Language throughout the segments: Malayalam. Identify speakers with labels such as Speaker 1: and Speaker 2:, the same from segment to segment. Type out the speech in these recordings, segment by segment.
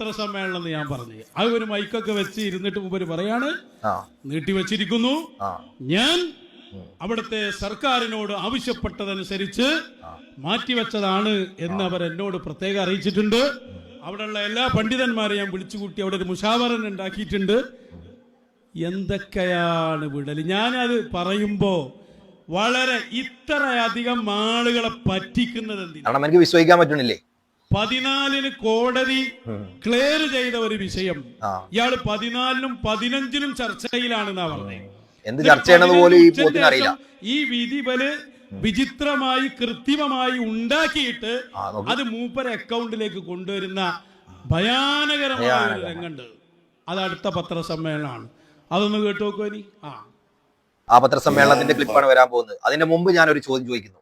Speaker 1: പത്രസമ്മേളനം എന്ന് ഞാൻ പറഞ്ഞു. അത് ഒരു മൈക്കൊക്കെ വെച്ച് ഇരുന്നിട്ട് മുമ്പ് പറയാണ്. നീട്ടി
Speaker 2: വെച്ചിരിക്കുന്നു.
Speaker 1: ഞാൻ അവിടുത്തെ സർക്കാരിനോട് ആവശ്യപ്പെട്ടതനുസരിച്ച് മാറ്റിവെച്ചതാണ് എന്ന് അവർ എന്നോട് പ്രത്യേകം അറിയിച്ചിട്ടുണ്ട്. അവിടെയുള്ള എല്ലാ പണ്ഡിതന്മാരെ ഞാൻ വിളിച്ചുകൂട്ടി അവിടെ ഒരു മുഷാവറൻ ഉണ്ടാക്കിയിട്ടുണ്ട്. എന്തൊക്കെയാണ് വിടൽ ഞാനത് പറയുമ്പോ വളരെ ഇത്രയധികം ആളുകളെ പറ്റിക്കുന്നത്
Speaker 2: എന്തിനാണ് എനിക്ക് വിശ്വസിക്കാൻ പറ്റണില്ലേ?
Speaker 1: പതിനാലിന് കോടതി ക്ലിയർ ചെയ്ത ഒരു വിഷയം. ഇയാൾ പതിനാലിനും പതിനഞ്ചിനും ചർച്ചയിലാണെന്നാ പറഞ്ഞത്
Speaker 2: എന്ത് പോലും ഈ പോത്തിന് അറിയില്ല
Speaker 1: ഈ വിധി ബൽ വിചിത്രമായി കൃത്രിമമായി ഉണ്ടാക്കിയിട്ട് അത് മൂപ്പര അക്കൗണ്ടിലേക്ക് കൊണ്ടുവരുന്ന ഭയാനകരമായ രംഗണ്ട് അത് അടുത്ത പത്രസമ്മേളനമാണ്. അതൊന്ന് കേട്ടു നോക്കുവാനി ആ.
Speaker 2: ആ പത്രസമ്മേളനത്തിന്റെ ക്ലിപ്പാണ് വരാൻ പോകുന്നത്. അതിന്റെ മുമ്പ് ഞാൻ ഒരു ചോദ്യം ചോദിക്കുന്നു.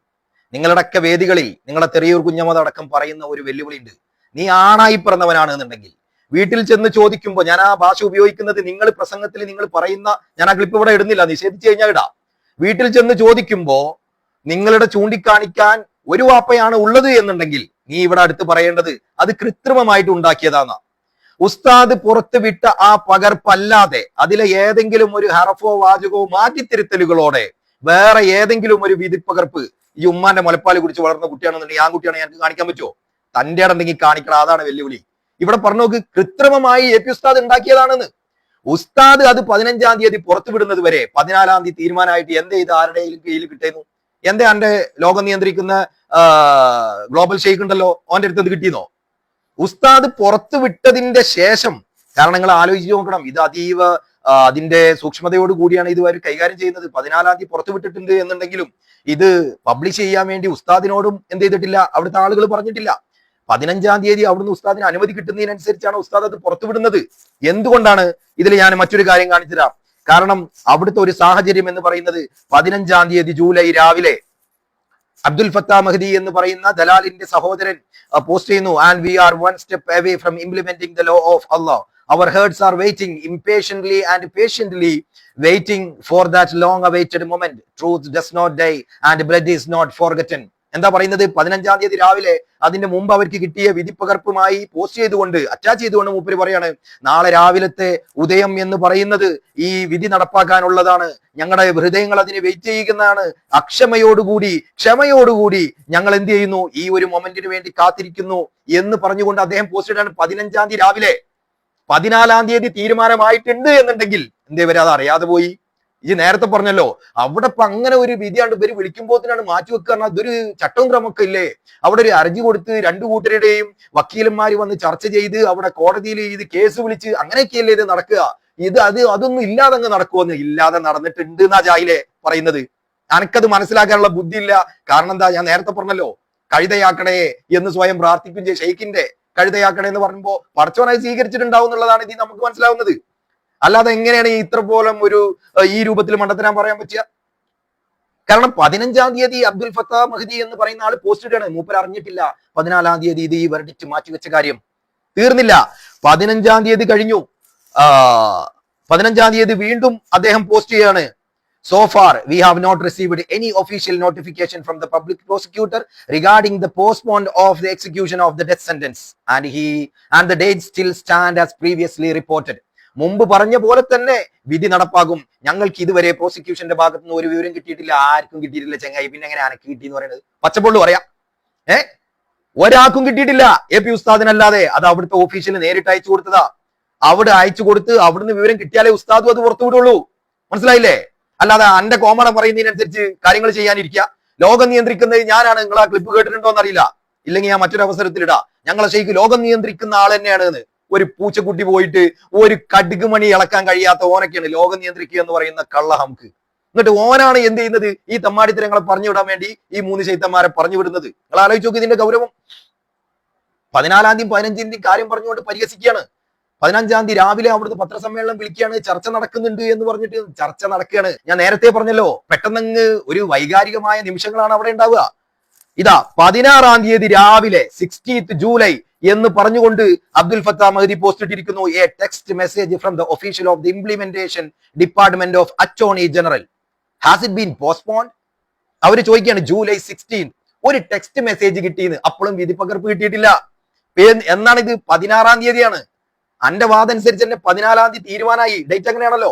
Speaker 2: നിങ്ങളുടെയൊക്കെ വേദികളിൽ നിങ്ങളെ തെറിയൂർ കുഞ്ഞമ്മദ് അടക്കം പറയുന്ന ഒരു വെല്ലുവിളി ഉണ്ട് നീ ആണായി പിറന്നവനാണ് എന്നുണ്ടെങ്കിൽ വീട്ടിൽ ചെന്ന് ചോദിക്കുമ്പോൾ ഞാൻ ആ ഭാഷ ഉപയോഗിക്കുന്നത് നിങ്ങൾ പ്രസംഗത്തിൽ നിങ്ങൾ പറയുന്ന ഞാൻ ആ ക്ലിപ്പ് ഇവിടെ ഇടുന്നില്ല നിഷേധിച്ചു കഴിഞ്ഞാൽ ഇടാം. വീട്ടിൽ ചെന്ന് ചോദിക്കുമ്പോൾ നിങ്ങളുടെ ചൂണ്ടിക്കാണിക്കാൻ ഒരു വാപ്പയാണ് ഉള്ളത് എന്നുണ്ടെങ്കിൽ നീ ഇവിടെ അടുത്ത് പറയേണ്ടത് അത് കൃത്രിമമായിട്ട് ഉണ്ടാക്കിയതാണ് ഉസ്താദ് പുറത്തുവിട്ട ആ പകർപ്പല്ലാതെ അതിലെ ഏതെങ്കിലും ഒരു ഹറഫോ വാചകോ മാറ്റിത്തിരുത്തലുകളോടെ വേറെ ഏതെങ്കിലും ഒരു വിധിപ്പകർപ്പ് ഈ ഉമ്മാന്റെ മുലപ്പാൽ കുടിച്ച് വളർന്ന കുട്ടിയാണെന്നുണ്ടെങ്കിൽ ആ കുട്ടിയാണ് എനിക്ക് കാണിക്കാൻ പറ്റുമോ? തന്റെ ഇടണ്ടെങ്കിൽ കാണിക്കണം അതാണ് വെല്ലുവിളി. ഇവിടെ പറഞ്ഞു നോക്ക് കൃത്രിമമായി എ പി ഉസ്താദ് ഉണ്ടാക്കിയതാണെന്ന്. ഉസ്താദ് അത് പതിനഞ്ചാം തീയതി പുറത്തു വിടുന്നത് വരെ പതിനാലാം തീയതി തീരുമാനമായിട്ട് എന്തേ ഇത് ആരുടെ കയ്യിൽ കിട്ടുന്നു എന്തേ അന്റെ ലോകം നിയന്ത്രിക്കുന്ന ഗ്ലോബൽ ഷെയ്ക്ക് ഉണ്ടല്ലോ ഓന്റെ അടുത്ത് കിട്ടിയെന്നോ? ഉസ്താദ് പുറത്തു വിട്ടതിന്റെ ശേഷം കാരണം നിങ്ങൾ ആലോചിച്ച് നോക്കണം. ഇത് അതീവ അതിന്റെ സൂക്ഷ്മതയോട് കൂടിയാണ് ഇത് കൈകാര്യം ചെയ്യുന്നത്. പതിനാലാം തീയതി പുറത്തു വിട്ടിട്ടുണ്ട് എന്നുണ്ടെങ്കിലും ഇത് പബ്ലിഷ് ചെയ്യാൻ വേണ്ടി ഉസ്താദിനോടും എന്ത് ചെയ്തിട്ടില്ല? അവിടുത്തെ ആളുകൾ പറഞ്ഞിട്ടില്ല. പതിനഞ്ചാം തീയതി അവിടുന്ന് ഉസ്താദിന് അനുമതി കിട്ടുന്നതിനനുസരിച്ചാണ് ഉസ്താദ് അത് പുറത്തുവിടുന്നത്. എന്തുകൊണ്ടാണ് ഇതിൽ ഞാൻ മറ്റൊരു കാര്യം കാണിച്ചു കാരണം അവിടുത്തെ ഒരു സാഹചര്യം എന്ന് പറയുന്നത് പതിനഞ്ചാം തീയതി ജൂലൈ രാവിലെ അബ്ദുൽ ഫത്താ മഹദി എന്ന് പറയുന്ന ദലാലിന്റെ സഹോദരൻ പോസ്റ്റ് ചെയ്യുന്നു. And we are one step away from implementing the law of Allah our hearts are waiting impatiently and patiently waiting for that long awaited moment truth does not die and blood is not forgotten എന്താ പറയുന്നത്? പതിനഞ്ചാം തീയതി രാവിലെ അതിന്റെ മുമ്പ് അവർക്ക് കിട്ടിയ വിധിപ്പകർപ്പുമായി പോസ്റ്റ് ചെയ്തുകൊണ്ട് അറ്റാച്ച് ചെയ്തുകൊണ്ട് മൂപ്പര് പറയാണ് നാളെ രാവിലത്തെ ഉദയം എന്ന് പറയുന്നത് ഈ വിധി നടപ്പാക്കാനുള്ളതാണ്. ഞങ്ങളുടെ ഹൃദയങ്ങൾ അതിനെ വെയിറ്റ് ചെയ്യുന്നതാണ്. അക്ഷമയോടുകൂടി ക്ഷമയോടുകൂടി ഞങ്ങൾ എന്ത് ചെയ്യുന്നു? ഈ ഒരു മൊമെന്റിന് വേണ്ടി കാത്തിരിക്കുന്നു. എന്ന് പറഞ്ഞുകൊണ്ട് അദ്ദേഹം പോസ്റ്റ് ഇടാണ് പതിനഞ്ചാം തീയതി രാവിലെ. പതിനാലാം തീയതി തീരുമാനമായിട്ടുണ്ട് എന്നുണ്ടെങ്കിൽ എന്തേ അത് അറിയാതെ പോയി. ഈ നേരത്തെ പറഞ്ഞല്ലോ അവിടെ ഇപ്പൊ അങ്ങനെ ഒരു വിധിയാണ് ഇവർ വിളിക്കുമ്പോത്തിനാണ് മാറ്റി വെക്കുക അതൊരു ചട്ടവും ക്രമമൊക്കെ ഇല്ലേ? അവിടെ ഒരു അർജി കൊടുത്ത് രണ്ടു കൂട്ടരുടെയും വക്കീലന്മാര് വന്ന് ചർച്ച ചെയ്ത് അവിടെ കോടതിയിൽ ഇത് കേസ് വിളിച്ച് അങ്ങനെയൊക്കെയല്ലേ ഇത് നടക്കുക? ഇത് അത് അതൊന്നും ഇല്ലാതെ അങ്ങ് നടക്കുമെന്ന് ഇല്ലാതെ നടന്നിട്ടുണ്ട് എന്നാ ജായിലെ പറയുന്നത്. അനക്കത് മനസ്സിലാക്കാനുള്ള ബുദ്ധി ഇല്ല കാരണം എന്താ? ഞാൻ നേരത്തെ പറഞ്ഞല്ലോ കഴുതയാക്കണേ എന്ന് സ്വയം പ്രാർത്ഥിക്കും ഷെയ്ഖിന്റെ കഴുതയാക്കണേ എന്ന് പറയുമ്പോ പടച്ചവനായി സ്വീകരിച്ചിട്ടുണ്ടാവും എന്നുള്ളതാണ് ഇത് നമുക്ക് മനസ്സിലാവുന്നത്. അല്ലാതെ എങ്ങനെയാണ് ഇത്ര പോലും ഒരു ഈ രൂപത്തിൽ മണ്ടത്തരാൻ പറയാൻ പറ്റുക കാരണം പതിനഞ്ചാം തീയതി അബ്ദുൽ ഫത്താ മഹദി എന്ന് പറയുന്ന ആൾ പോസ്റ്റ് ഇടുകയാണ് മൂപ്പർ അറിഞ്ഞിട്ടില്ല പതിനാലാം തീയതി ഇത് ഈ വെറഡിറ്റ് മാറ്റിവെച്ച കാര്യം തീർന്നില്ല പതിനഞ്ചാം തീയതി കഴിഞ്ഞു പതിനഞ്ചാം തീയതി വീണ്ടും അദ്ദേഹം പോസ്റ്റ് ചെയ്യാണ് So far, we have not received any official notification from the public prosecutor regarding the postponement of the execution of the death sentence, and he and the date still stand as previously reported. മുമ്പ് പറഞ്ഞ പോലെ തന്നെ വിധി നടപ്പാകും. ഞങ്ങൾക്ക് ഇതുവരെ പ്രോസിക്യൂഷന്റെ ഭാഗത്ത് നിന്ന് ഒരു വിവരം കിട്ടിയിട്ടില്ല. ആർക്കും കിട്ടിയിട്ടില്ല ചെങ്ങായി. പിന്നെ എങ്ങനെ അനക്ക് കിട്ടി എന്ന് പറയുന്നത്? പച്ചപ്പൊള്ളു പറയാം. ഏ? ഒരാൾക്കും കിട്ടിയിട്ടില്ല. എ പി ഉസ്താദിനല്ലാതെ. അത് അവിടുത്തെ ഓഫീസിൽ നേരിട്ട് അയച്ചു കൊടുത്തതാ. അവിടെ അയച്ചു കൊടുത്ത് അവിടുന്ന് വിവരം കിട്ടിയാലേ ഉസ്താദും അത് പുറത്തു വിടുള്ളൂ. മനസ്സിലായില്ലേ? അല്ലാതെ അന്റെ കോമണ പറയുന്നതിനനുസരിച്ച് കാര്യങ്ങൾ ചെയ്യാനിരിക്കുക ലോകം നിയന്ത്രിക്കുന്നത് ഞാനാണ്. നിങ്ങൾ ആ ക്ലിപ്പ് കേട്ടിട്ടുണ്ടോ എന്നറിയില്ല ഇല്ലെങ്കിൽ ഞാൻ മറ്റൊരു അവസരത്തിൽ ഇടാം ഞങ്ങളെ ശരിക്കും ലോകം നിയന്ത്രിക്കുന്ന ആൾ തന്നെയാണ് ഒരു പൂച്ചക്കുട്ടി പോയിട്ട് ഒരു കടുക് മണി ഇളക്കാൻ കഴിയാത്ത ഓനൊക്കെയാണ് ലോകം നിയന്ത്രിക്കുക എന്ന് പറയുന്ന കള്ള ഹംക്ക് എന്നിട്ട് ഓനാണ് എന്ത് ചെയ്യുന്നത്? ഈ തമ്മാടിത്തരങ്ങളെ പറഞ്ഞു വിടാൻ വേണ്ടി ഈ മൂന്ന് ചൈത്തന്മാരെ പറഞ്ഞു വിടുന്നത്. നിങ്ങൾ ആലോചിച്ച് നോക്കി ഇതിന്റെ ഗൗരവം. പതിനാലാം തീയതി പതിനഞ്ചാം തീയതി കാര്യം പറഞ്ഞുകൊണ്ട് പരിഹസിക്കുകയാണ്. പതിനഞ്ചാം തീയതി രാവിലെ അവിടുത്തെ പത്രസമ്മേളനം വിളിക്കുകയാണ്. ചർച്ച നടക്കുന്നുണ്ട് എന്ന് പറഞ്ഞിട്ട് ചർച്ച നടക്കുകയാണ്. ഞാൻ നേരത്തെ പറഞ്ഞല്ലോ പെട്ടെന്നങ്ങ് ഒരു വൈകാരികമായ നിമിഷങ്ങളാണ് അവിടെ ഉണ്ടാവുക. ഇതാ പതിനാറാം തീയതി രാവിലെ സിക്സ്റ്റീത്ത് ജൂലൈ എന്ന് പറഞ്ഞുകൊണ്ട് അബ്ദുൽ ഫത്താ മഹദി പോസ്റ്റ് ഇട്ടിരിക്കുന്നു. A text message from the official of the implementation department of attorney general has it been postpone അവർ ചോദിക്കുകയാണ് ജൂലൈ സിക്സ്റ്റീൻ ഒരു ടെക്സ്റ്റ് മെസ്സേജ് കിട്ടിയെന്ന്. അപ്പോഴും വിധി പകർപ്പ് കിട്ടിയിട്ടില്ല. എന്നാണ് ഇത്? പതിനാറാം തീയതിയാണ്. അന്റെ വാദം അനുസരിച്ച് തന്നെ പതിനാലാം തീയതി തീരുമാനമായി. ഡേറ്റ് അങ്ങനെയാണല്ലോ.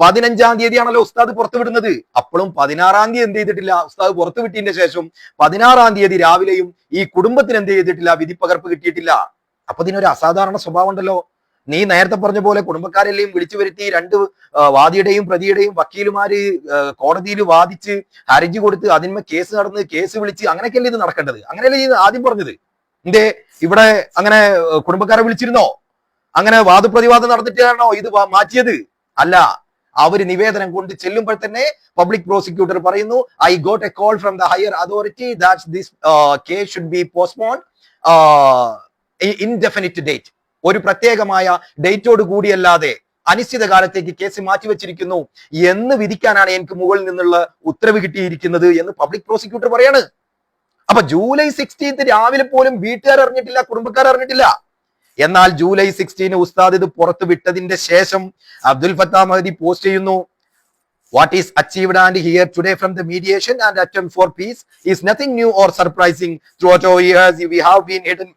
Speaker 2: പതിനഞ്ചാം തീയതിയാണല്ലോ ഉസ്താദ് പുറത്തുവിടുന്നത്. അപ്പോഴും പതിനാറാം തീയതി എന്ത് ചെയ്തിട്ടില്ല? ഉസ്താദ് പുറത്തുവിട്ടതിന്റെ ശേഷം പതിനാറാം തീയതി രാവിലെയും ഈ കുടുംബത്തിന് എന്ത് ചെയ്തിട്ടില്ല? വിധി പകർപ്പ് കിട്ടിയിട്ടില്ല. അപ്പൊ ഇതിനൊരു അസാധാരണ സ്വഭാവം ഉണ്ടല്ലോ നീ നേരത്തെ പറഞ്ഞ പോലെ കുടുംബക്കാരെല്ലാം വിളിച്ചു വരുത്തി രണ്ട് വാദിയുടെയും പ്രതിയുടെയും വക്കീലുമാര് കോടതിയിൽ വാദിച്ച് ഹർജി കൊടുത്ത് അതിന്മേൽ കേസ് നടന്ന് കേസ് വിളിച്ച് അങ്ങനെയൊക്കെയല്ലേ ഇത് നടക്കേണ്ടത്? അങ്ങനെയല്ലേ ഇത് ആദ്യം പറഞ്ഞത്? എന്തേ? ഇവിടെ അങ്ങനെ കുടുംബക്കാരെ വിളിച്ചിരുന്നോ? അങ്ങനെ വാദപ്രതിവാദം നടന്നിട്ടാണോ ഇത് മാറ്റിയത്? അല്ല. അവർ നിവേദനം കൊണ്ട് ചെല്ലുമ്പോൾ തന്നെ പബ്ലിക് പ്രോസിക്യൂട്ടർ പറയുന്നു I got a call from the higher authority that this case should be postpone indefinite date ഒരു പ്രത്യേകമായ ഡേറ്റോട് കൂടിയല്ലാതെ അനിശ്ചിത കാലത്തേക്ക് കേസ് മാറ്റിവെച്ചിരിക്കുന്നു. എന്ന് വിധിക്കാനാണ് എനിക്ക് മുകളിൽ നിന്നുള്ള ഉത്തരവ് കിട്ടിയിരിക്കുന്നത് എന്ന് പബ്ലിക് പ്രോസിക്യൂട്ടർ പറയാണ്. അപ്പൊ ജൂലൈ സിക്സ്റ്റീൻത്ത് രാവിലെ പോലും വീട്ടുകാർ അറിഞ്ഞിട്ടില്ല കുടുംബക്കാർ അറിഞ്ഞിട്ടില്ല എന്നാൽ ജൂലൈ സിക്സ്റ്റീന് ഉസ്താദ് ഇത് പുറത്തു വിട്ടതിന്റെ ശേഷം അബ്ദുൽ ഫത്താ മഹദി പോസ്റ്റ് ചെയ്യുന്നു. What is achieved and here today from the mediation and attempt for peace is nothing new or surprising through years we have been hidden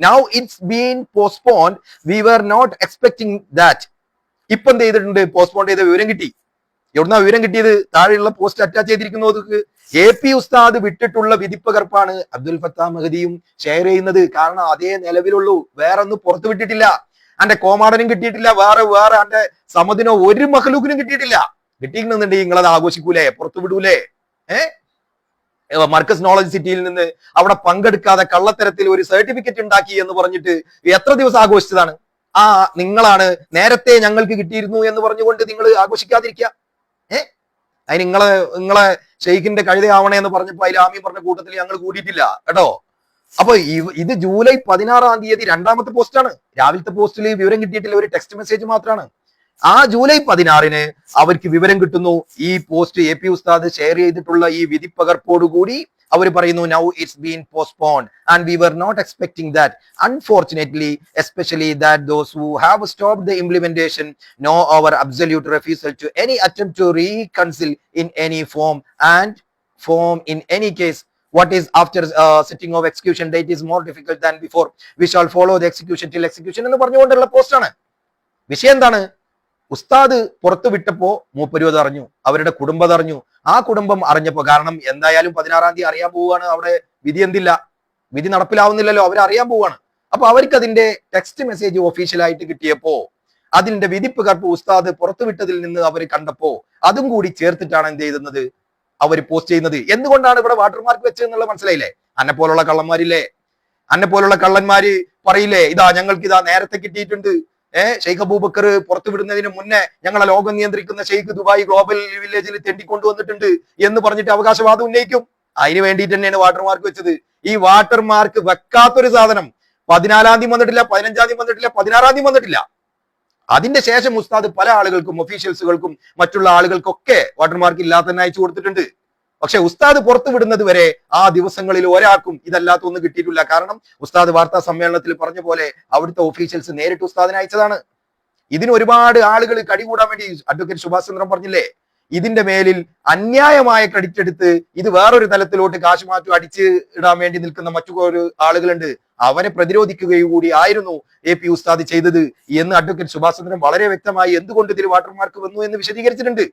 Speaker 2: now it's been postponed we were not expecting that ഇപ്പൊ എന്ത് ചെയ്തിട്ടുണ്ട്? പോസ്റ്റ്പോൺ ചെയ്ത വിവരം കിട്ടി. എവിടുന്ന വിവരം കിട്ടിയത്? താഴെയുള്ള പോസ്റ്റ് അറ്റാച്ച് ചെയ്തിരിക്കുന്നു അത് എ പി ഉസ്താദ് വിട്ടിട്ടുള്ള വിധിപ്പകർപ്പാണ് അബ്ദുൽ ഫത്താ മഹദിയും ഷെയർ ചെയ്യുന്നത്. കാരണം അതേ നിലവിലുള്ളൂ. വേറെ ഒന്നും പുറത്തു വിട്ടിട്ടില്ല. അന്റെ കോമാടനും കിട്ടിയിട്ടില്ല. വേറെ വേറെ അന്റെ സമദിനോ ഒരു മഹലൂക്കിനും കിട്ടിയിട്ടില്ല. കിട്ടിയിട്ടുണ്ടെങ്കിൽ നിങ്ങളത് ആഘോഷിക്കൂലേ? പുറത്തു വിടൂലേ? ഏഹ് മർക്കസ് നോളജ് സിറ്റിയിൽ നിന്ന് അവിടെ പങ്കെടുക്കാതെ കള്ളത്തരത്തിൽ ഒരു സർട്ടിഫിക്കറ്റ് ഉണ്ടാക്കി എന്ന് പറഞ്ഞിട്ട് എത്ര ദിവസം ആഘോഷിച്ചതാണ്? ആ നിങ്ങളാണ് നേരത്തെ ഞങ്ങൾക്ക് കിട്ടിയിരുന്നു എന്ന് പറഞ്ഞുകൊണ്ട് നിങ്ങൾ ആഘോഷിക്കാതിരിക്കുക. അതിന് നിങ്ങളെ നിങ്ങളെ ഷെയ്ഖിന്റെ കഴുതയാവണേ എന്ന് പറഞ്ഞപ്പോ അതിൽ ആമി പറഞ്ഞ കൂട്ടത്തിൽ ഞങ്ങൾ കൂടിയിട്ടില്ല കേട്ടോ? അപ്പൊ ഇത് ജൂലൈ പതിനാറാം തീയതി രണ്ടാമത്തെ പോസ്റ്റാണ് രാവിലത്തെ പോസ്റ്റിൽ വിവരം കിട്ടിയിട്ടില്ല ഒരു ടെക്സ്റ്റ് മെസ്സേജ് മാത്രമാണ് ആ ജൂലൈ പതിനാറിന് അവർക്ക് വിവരം കിട്ടുന്നു. ഈ പോസ്റ്റ് എ പി ഉസ്താദ് ഷെയർ ചെയ്തിട്ടുള്ള ഈ വിധിപ്പകർപ്പോടുകൂടി അവർ പറയുന്നു now it's been postpone and we were not expecting that unfortunately especially that those who have stop the implementation no our absolute refusal to any attempt to reconcile in any form and form in any case what is after uh, setting of execution date is more difficult than before. We shall follow the execution till execution എന്ന് പറഞ്ഞുകൊണ്ടുള്ള പോസ്റ്റാണ് വിഷയം എന്താണ്? ഉസ്താദ് പുറത്തു വിട്ടപ്പോ മൂപ്പരുവത് അറിഞ്ഞു അവരുടെ കുടുംബം അറിഞ്ഞു. ആ കുടുംബം അറിഞ്ഞപ്പോ കാരണം എന്തായാലും പതിനാറാം തീയതി അറിയാൻ പോവുകയാണ് അവിടെ വിധി എന്തില്ല? വിധി നടപ്പിലാവുന്നില്ലല്ലോ അവർ അറിയാൻ പോവുകയാണ്. അപ്പൊ അവർക്ക് അതിന്റെ ടെക്സ്റ്റ് മെസ്സേജ് ഒഫീഷ്യലായിട്ട് കിട്ടിയപ്പോ അതിന്റെ വിധിപ്പകർപ്പ് ഉസ്താദ് പുറത്തുവിട്ടതിൽ നിന്ന് അവർ കണ്ടപ്പോ അതും കൂടി ചേർത്തിട്ടാണ് എന്ത് ചെയ്യുന്നത് അവർ പോസ്റ്റ് ചെയ്യുന്നത്. എന്തുകൊണ്ടാണ് ഇവിടെ വാട്ടർമാർക്ക് വെച്ചത് എന്നുള്ള മനസ്സിലായില്ലേ? അന്നെ പോലുള്ള കള്ളന്മാരില്ലേ? അന്നെ പോലുള്ള കള്ളന്മാര് പറയില്ലേ? ഇതാ ഞങ്ങൾക്ക് ഇതാ നേരത്തെ കിട്ടിയിട്ടുണ്ട്. ഏഹ് ഷെയ്ഖ് അബൂബക്കർ പുറത്തുവിടുന്നതിന് മുന്നേ ഞങ്ങളെ ലോകം നിയന്ത്രിക്കുന്ന ഷെയ്ഖ് ദുബായ് ഗ്ലോബൽ വില്ലേജിൽ തെണ്ടിക്കൊണ്ടുവന്നിട്ടുണ്ട് എന്ന് പറഞ്ഞിട്ട് അവകാശവാദം ഉന്നയിക്കും. അതിന് വേണ്ടിയിട്ട് തന്നെയാണ് വാട്ടർമാർക്ക് വെച്ചത്. ഈ വാട്ടർമാർക്ക് വെക്കാത്തൊരു സാധനം പതിനാലാം തീയതി വന്നിട്ടില്ല പതിനഞ്ചാം തീയതി വന്നിട്ടില്ല പതിനാറാം തീയതി വന്നിട്ടില്ല. അതിന്റെ ശേഷം ഉസ്താദ് പല ആളുകൾക്കും ഒഫീഷ്യൽസുകൾക്കും മറ്റുള്ള ആളുകൾക്കൊക്കെ വാട്ടർമാർക്ക് ഇല്ലാതെ തന്നെ അയച്ചു കൊടുത്തിട്ടുണ്ട്. പക്ഷെ ഉസ്താദ് പുറത്തു വിടുന്നത് വരെ ആ ദിവസങ്ങളിൽ ഒരാൾക്കും ഇതല്ലാത്ത ഒന്നും കിട്ടിയിട്ടില്ല. കാരണം ഉസ്താദ് വാർത്താ സമ്മേളനത്തിൽ പറഞ്ഞ പോലെ അവിടുത്തെ ഓഫീഷ്യൽസ് നേരിട്ട് ഉസ്താദിനെ അയച്ചതാണ്. ഇതിന് ഒരുപാട് ആളുകൾ കടികൂടാൻ വേണ്ടി അഡ്വക്കേറ്റ് സുഭാഷ് ചന്ദ്രൻ പറഞ്ഞില്ലേ? ഇതിന്റെ മേലിൽ അന്യായമായ ക്രെഡിറ്റ് എടുത്ത് ഇത് വേറൊരു തലത്തിലോട്ട് കാശ് മാറ്റം അടിച്ച് ഇടാൻ വേണ്ടി നിൽക്കുന്ന മറ്റു ഒരു ആളുകളുണ്ട്. അവനെ പ്രതിരോധിക്കുകയും കൂടി ആയിരുന്നു എ പി ഉസ്താദ് ചെയ്തത് എന്ന് അഡ്വക്കേറ്റ് സുഭാഷ് ചന്ദ്രൻ വളരെ വ്യക്തമായി എന്തുകൊണ്ട് ഇതിൽ വാട്ടർമാർക്ക് വന്നു എന്ന് വിശദീകരിച്ചിട്ടുണ്ട്.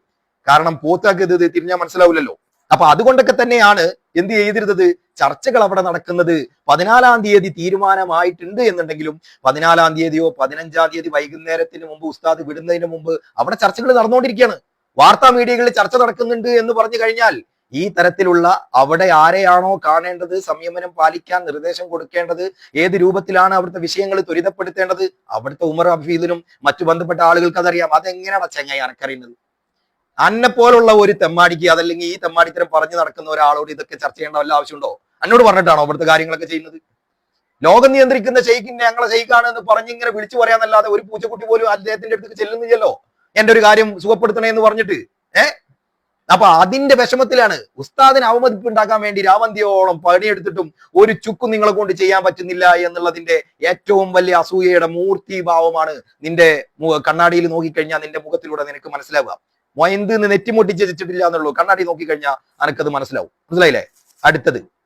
Speaker 2: കാരണം പോത്താക്കിയത് തിരിഞ്ഞാൽ മനസ്സിലാവില്ലല്ലോ. അപ്പൊ അതുകൊണ്ടൊക്കെ തന്നെയാണ് എന്ത് ചെയ്തിരുന്നത്? ചർച്ചകൾ അവിടെ നടക്കുന്നത്. പതിനാലാം തീയതി തീരുമാനമായിട്ടുണ്ട് എന്നുണ്ടെങ്കിലും പതിനാലാം തീയതിയോ പതിനഞ്ചാം തീയതി വൈകുന്നേരത്തിന് മുമ്പ് ഉസ്താദ് വിടുന്നതിന് മുമ്പ് അവിടെ ചർച്ചകൾ നടന്നുകൊണ്ടിരിക്കുകയാണ്. വാർത്താ മീഡിയകളിൽ ചർച്ച നടക്കുന്നുണ്ട് എന്ന് പറഞ്ഞു കഴിഞ്ഞാൽ ഈ തരത്തിലുള്ള അവിടെ ആരെയാണോ കാണേണ്ടത് സംയമനം പാലിക്കാൻ നിർദ്ദേശം കൊടുക്കേണ്ടത് ഏത് രൂപത്തിലാണ് അവിടുത്തെ വിഷയങ്ങൾ ത്വരിതപ്പെടുത്തേണ്ടത് അവിടുത്തെ ഉമർ ഹഫീദിനും മറ്റു ബന്ധപ്പെട്ട ആളുകൾക്ക് അതറിയാം. അതെങ്ങനെയാണ് ചെങ്ങായി അനക്കറിയുന്നത്? അന്നെ പോലുള്ള ഒരു തെമ്മാടിക്ക് അതല്ലെങ്കിൽ ഈ തെമ്മാടിത്തരം പറഞ്ഞു നടക്കുന്ന ഒരാളോട് ഇതൊക്കെ ചർച്ച ചെയ്യേണ്ട വല്ല ആവശ്യമുണ്ടോ? എന്നോട് പറഞ്ഞിട്ടാണോ അവിടുത്തെ കാര്യങ്ങളൊക്കെ ചെയ്യുന്നത്? ലോകം നിയന്ത്രിക്കുന്ന ഷെയ്ഖിന്റെ ഞങ്ങളെ ഷെയ്ഖാണ് എന്ന് പറഞ്ഞ് ഇങ്ങനെ വിളിച്ചു പറയാന്നല്ലാതെ ഒരു പൂച്ചക്കുട്ടി പോലും അദ്ദേഹത്തിന്റെ അടുത്ത് ചെല്ലുന്നില്ലല്ലോ? എന്റെ ഒരു കാര്യം സുഖപ്പെടുത്തണേ എന്ന് പറഞ്ഞിട്ട് ഏ? അപ്പൊ അതിന്റെ വിഷമത്തിലാണ് ഉസ്താദിന് അവമതിപ്പ് ഉണ്ടാക്കാൻ വേണ്ടി രാവന്തിയോളം പണിയെടുത്തിട്ടും ഒരു ചുക്കും നിങ്ങളെ കൊണ്ട് ചെയ്യാൻ പറ്റുന്നില്ല എന്നുള്ളതിന്റെ ഏറ്റവും വലിയ അസൂയയുടെ മൂർത്തിഭാവമാണ് നിന്റെ കണ്ണാടിയിൽ നോക്കിക്കഴിഞ്ഞാൽ നിന്റെ മുഖത്തിലൂടെ നിനക്ക് മനസ്സിലാവുക. മൊയന്ത് നെറ്റിമൊട്ടിച്ച് വെച്ചിട്ടില്ല എന്നുള്ളൂ. കണ്ണാടി നോക്കിക്കഴിഞ്ഞാൽ അനക്കത് മനസ്സിലാവും. മനസ്സിലായില്ലേ? അടുത്തത്.